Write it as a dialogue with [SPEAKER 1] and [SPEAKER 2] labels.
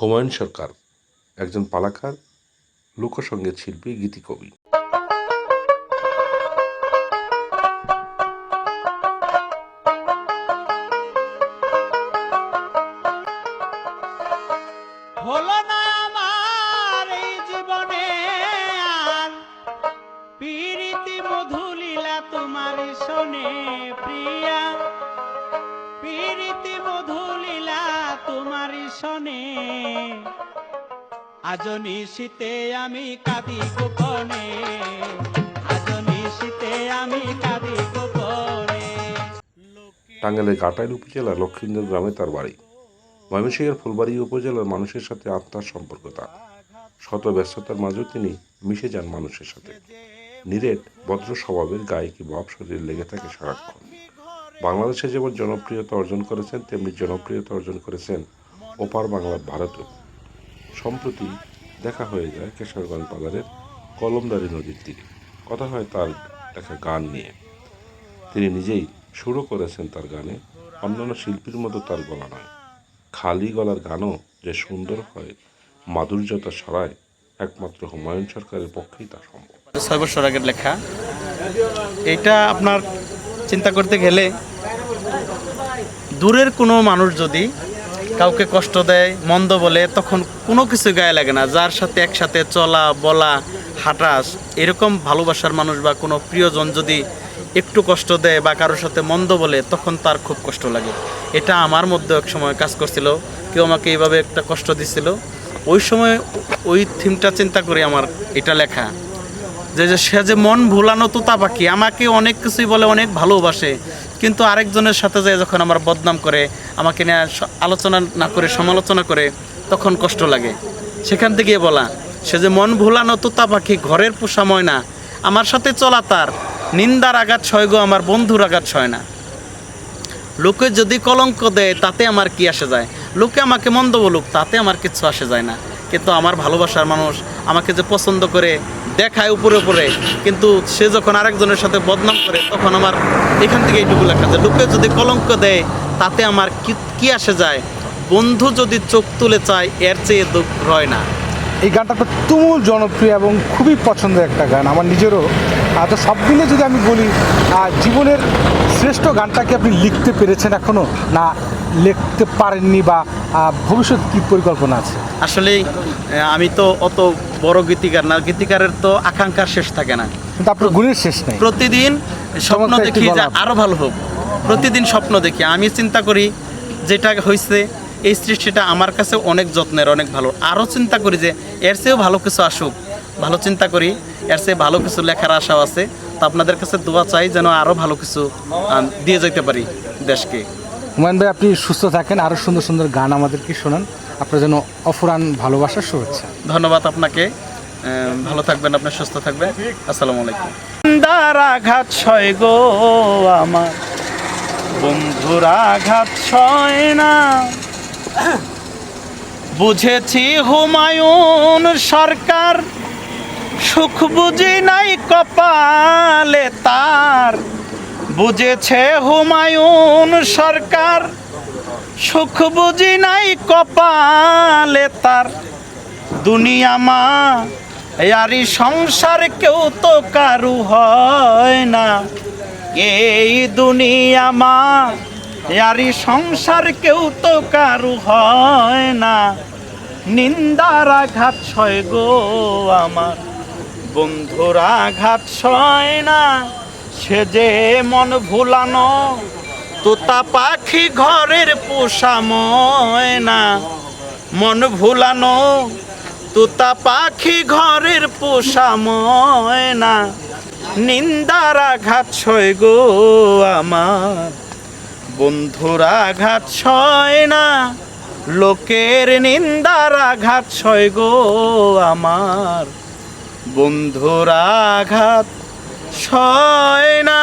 [SPEAKER 1] হুমায়ুন সরকার একজন পালাকার লোকসঙ্গীত শিল্পী গীতিকবি
[SPEAKER 2] হলো না তোমার শোনে প্রিয়া। প্রীতি মধুলীলা তোমার শোনে। আজ আমি কাঁদি গোপনে। আমি কাঁদি গোপনে।
[SPEAKER 1] টাঙ্গাইলের লক্ষ্মীন্দ্র গ্রামে তার বাড়ি। ময়মনসিংহের ফুলবাড়ি উপজেলার মানুষের সাথে আত্মার সম্পর্ক তার শত ব্যস্ততার মাঝেও তিনি মিশে যান মানুষের সাথে। নিরেট, ভদ্র স্বভাবের গায়িকী ভাব শরীর লেগে থাকে সারাক্ষণ। বাংলাদেশে যেমন জনপ্রিয়তা অর্জন করেছেন, তেমনি জনপ্রিয়তা অর্জন করেছেন ওপার বাংলার ভারতেও। সম্প্রতি দেখা হয়ে যায় কেশরগঞ্জ বাজারের কলমদারি নদীর তীরে। কথা হয় তার লেখা গান নিয়ে। তিনি নিজেই শুরু করেছেন তার গানে, অন্যান্য শিল্পীর মতো তার গলা নয়। খালি গলার গানও যে সুন্দর হয়, মাধুর্যতা ছড়ায়, একমাত্র হুমায়ুন সরকারের পক্ষেই তা সম্ভব।
[SPEAKER 3] ছয় বছর আগের লেখা। এটা আপনার চিন্তা করতে গেলে দূরের কোনো মানুষ যদি কাউকে কষ্ট দেয়, মন্দ বলে, তখন কোনো কিছু গায়ে লাগে না। যার সাথে একসাথে চলা, বলা হাঁটাস এরকম ভালোবাসার মানুষ বা কোনো প্রিয়জন যদি একটু কষ্ট দেয় বা কারোর সাথে মন্দ বলে, তখন তার খুব কষ্ট লাগে। এটা আমার মধ্যে এক সময় কাজ করছিল। কেউ আমাকে এইভাবে একটা কষ্ট দিছিল। ওই সময় ওই থিমটা চিন্তা করে আমার এটা লেখা। যে যে সে যে মন ভুলানো তোতা পাখি, আমাকে অনেক কিছুই বলে, অনেক ভালোবাসে। কিন্তু আরেকজনের সাথে যায় যখন আমার বদনাম করে, আমাকে নিয়ে আলোচনা না করে, সমালোচনা করে, তখন কষ্ট লাগে। সেখান থেকে বলা, সে যে মন ভুলানো তোতা পাখি ঘরের পোষা ময়না, আমার সাথে চলা তার, নিন্দার আঘাত ছয় গো, আমার বন্ধুর আঘাত ছয় না। লোকে যদি কলঙ্ক দেয়, তাতে আমার কি আসে যায়? লোকে আমাকে মন্দ বলুক, তাতে আমার কিচ্ছু আসে যায় না। কিন্তু আমার ভালোবাসার মানুষ আমাকে যে পছন্দ করে দেখায় উপরে উপরে, কিন্তু সে যখন আরেকজনের সাথে বদনাম করে, তখন আমার এখান থেকে এইটুকু লেখা যায় লোকে যদি কলঙ্ক দেয়, তাতে আমার কি কি আসে যায়? বন্ধু যদি চোখ তুলে চায়, এর চেয়ে দুঃখ রয় না।
[SPEAKER 4] এই গানটা তো তুমুল, জনপ্রিয় এবং খুবই পছন্দের একটা গান। আমার নিজেরও। তো সব মিলে যদি আমি বলি জীবনের শ্রেষ্ঠ গানটাকে আপনি লিখতে পেরেছেন এখনও না, লিখতে পারেননি বা ভবিষ্যৎ কী পরিকল্পনা আছে?
[SPEAKER 3] আসলে আমি তো অত বড় গীতিকার না গীতিকারের তো আকাঙ্ক্ষার শেষ থাকে না।
[SPEAKER 4] কিন্তু আপনার গুণের শেষ নেই।
[SPEAKER 3] প্রতিদিন স্বপ্ন দেখি যে
[SPEAKER 4] গলা।
[SPEAKER 3] আরও ভালো হোক। প্রতিদিন স্বপ্ন দেখি। আমি চিন্তা করি যেটা হয়েছে এই সৃষ্টিটা আমার কাছে অনেক যত্নের অনেক ভালো। আরও চিন্তা করি যে এর চেয়েও ভালো কিছু আসুক। ভালো চিন্তা করি এর চেয়ে ভালো কিছু লেখার আশাও আছে। তো আপনাদের কাছে দোয়া চাই যেন আরও ভালো কিছু দিয়ে যেতে পারি দেশকে।
[SPEAKER 4] হুমায়ুন ভাই আপনি সুস্থ থাকেন আরও সুন্দর সুন্দর গান আমাদেরকে শোনান। আপনার জন্য অফুরান ভালোবাসার শুভেচ্ছা।
[SPEAKER 3] ধন্যবাদ আপনাকে। ভালো থাকবেন আপনি সুস্থ থাকবেন। আসসালামু আলাইকুম। দার আঘাত ছয় গো আমার। বন্ধুর আঘাত ছয় না। বুঝেছি হুমায়ুন সরকার সুখ বুঝি নাই কপালে তার। বুঝেছে হুমায়ুন সরকার। সুখ বুঝি নাই কপালে তার। দুনিয়া মা ইয়ারি সংসার কেউ তো কারু হয় না। এই দুনিয়া মা ইয়ারি সংসার কেউ তো কারু হয় না। নিন্দার আঘাত ছয় গো আমার, বন্ধুর আঘাত ছয় না। সে যে মন ভুলানো, তোতা পাখি ঘরের পোষা ময়না। মন ভুলানো, তোতা পাখি ঘরের পোষা ময়না। নিন্দার আঘাত ছয় গো আমার বন্ধুর আঘাত ছয় না। লোকের নিন্দার আঘাত ছয় গো আমার বন্ধুর আঘাত ছয় না।